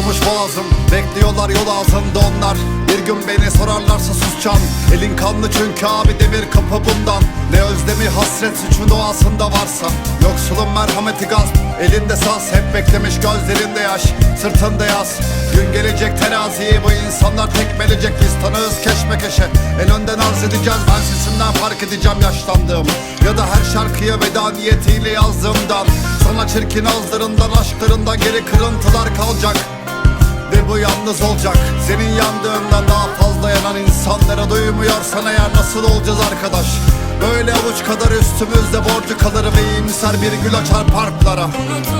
kurumuş boğazım Bekliyorlar yol ağzında onlar. Bir gün beni sorarlarsa susacağım. Elin kanlı çünkü abi demir kapı bundan. Ne özlemi hasret suçun doğasında varsa. Yoksulun merhameti gaz Elinde saz. Hep beklemiş gözlerinde yaş Sırtında yaz Gün gelecek teraziyi bu insanlar tekmelecek. Biz tanığız keşmekeşe. En önden arz edeceğiz ben sesimden fark edeceğim yaşlandığım. Ya da her şarkıya veda niyetiyle yazdığımdan. Sana çirkin ağızlarından aşklarından geri kırıntılar kalacak bu yalnız olacak. Senin yandığından daha fazla yanan insanlara duymuyorsan eğer nasıl olacağız arkadaş? Böyle avuç kadar üstümüzde borcu kalır ve iyimser bir gül açar parklara. Unutulacak